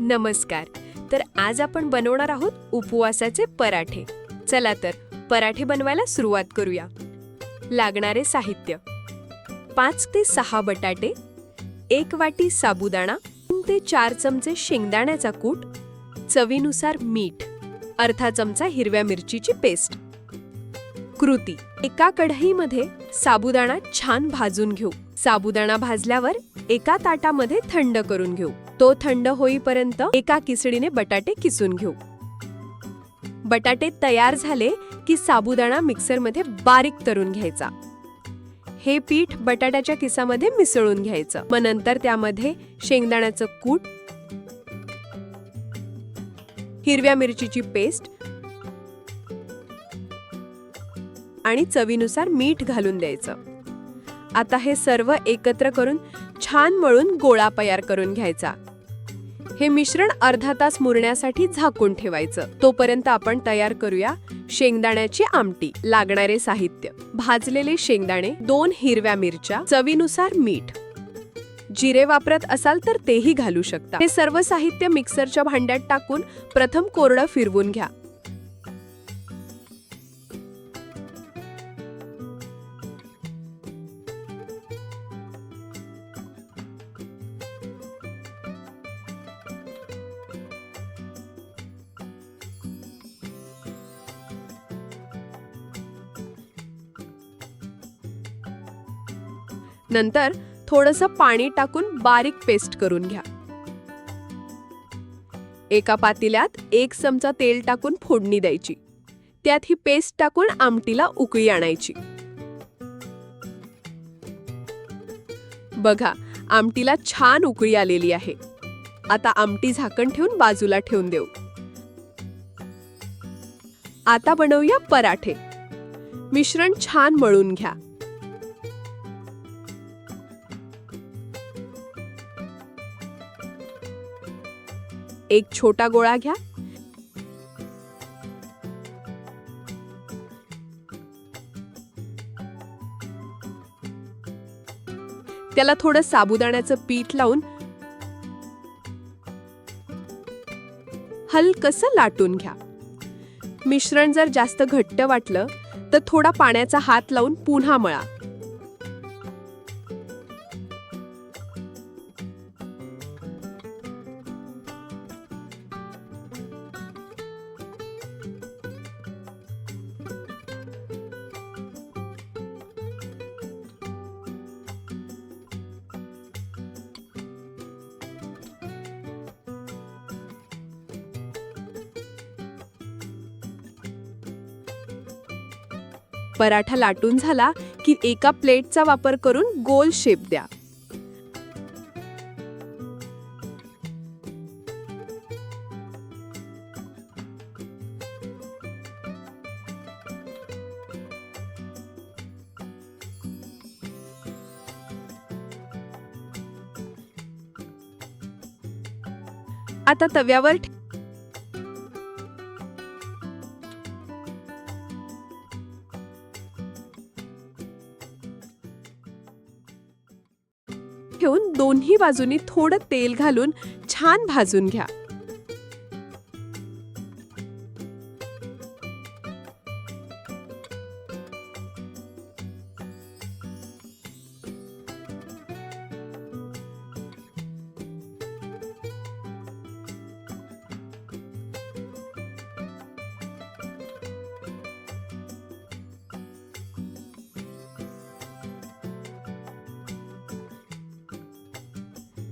नमस्कार. तर आज आपण बनवणार आहोत उपवासाचे पराठे. चला तर पराठे बनवायला सुरुवात करूया. लागणारे साहित्य. पाच ते सहा बटाटे एक वाटी साबुदाणा तीन ते चार चमचे शेंगदाण्याचा कूट चवीनुसार मीठ अर्धा चमचा हिरव्या मिरचीची पेस्ट. कृती. एका कढईमध्ये साबुदाणा छान भाजून घेऊ. साबुदाणा भाजल्यावर एका ताटामध्ये थंड करून घेऊ. तो थंड होईपर्यंत एका किसडीने बटाटे किसून घेऊ. बटाटे तयार झाले की साबुदाणा मिक्सरमध्ये बारीक तरून घ्यायचा. हे पीठ बटाट्याच्या किसामध्ये मिसळून घ्यायचं. मग नंतर त्यामध्ये शेंगदाण्याचं कूट हिरव्या मिरचीची पेस्ट आणि चवीनुसार मीठ घालून द्यायचं. आता हे सर्व एकत्र करून छान मळून गोळा तयार करून घ्यायचा. हे मिश्रण अर्धा तास मुरण्यासाठी झाकून ठेवायचं. तोपर्यंत आपण तयार करूया शेंगदाण्याची आमटी लागणारे साहित्य. भाजलेले शेंगदाणे दोन हिरव्या मिरच्या चवीनुसार मीठ. जिरे वापरत असाल तर तेही घालू शकता. हे सर्व साहित्य मिक्सरच्या भांड्यात टाकून प्रथम कोरडं फिरवून घ्या. नंतर थोडंसं पाणी टाकून बारीक पेस्ट करून घ्या. एका पातेल्यात एक चमचा तेल टाकून फोडणी द्यायची. त्यात ही पेस्ट टाकून आमटीला उकळी आणायची. बघा आमटीला छान उकळी आलेली आहे. आता आमटी झाकण ठेवून बाजूला ठेवून देऊ. आता बनवूया पराठे. मिश्रण छान मळून घ्या. एक छोटा गोळा घ्या. त्याला थोडं साबुदाण्याचं पीठ लावून हलकसं लाटून घ्या. मिश्रण जर जास्त घट्ट वाटलं तर थोडा पाण्याचा हात लावून पुन्हा मळा. पराठा लाटून झाला की एका प्लेटचा वापर करून गोल शेप द्या. आता तव्यावर ठेवून दोन्ही बाजूनी थोडं तेल घालून छान भाजून घ्या.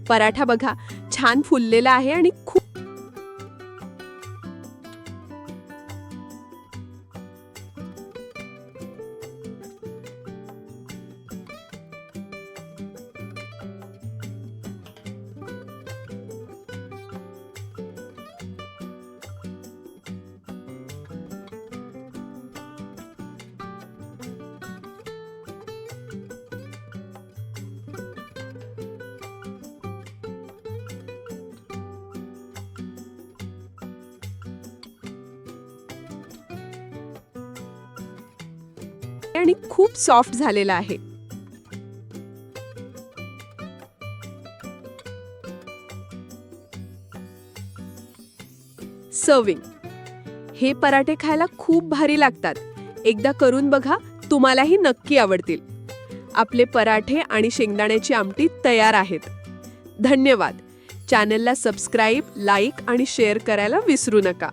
पराठा बघा छान फुललेला आहे आणि खूप आणि खूप सॉफ्ट झालेला आहे. सर्विंग. हे पराठे खायला खूप भारी लागतात. एकदा करून बघा तुम्हालाही नक्की आवडतील. आपले पराठे आणि शेंगदाण्याची आमटी तयार आहेत. धन्यवाद. चॅनलला सबस्क्राईब लाईक आणि शेअर करायला विसरू नका.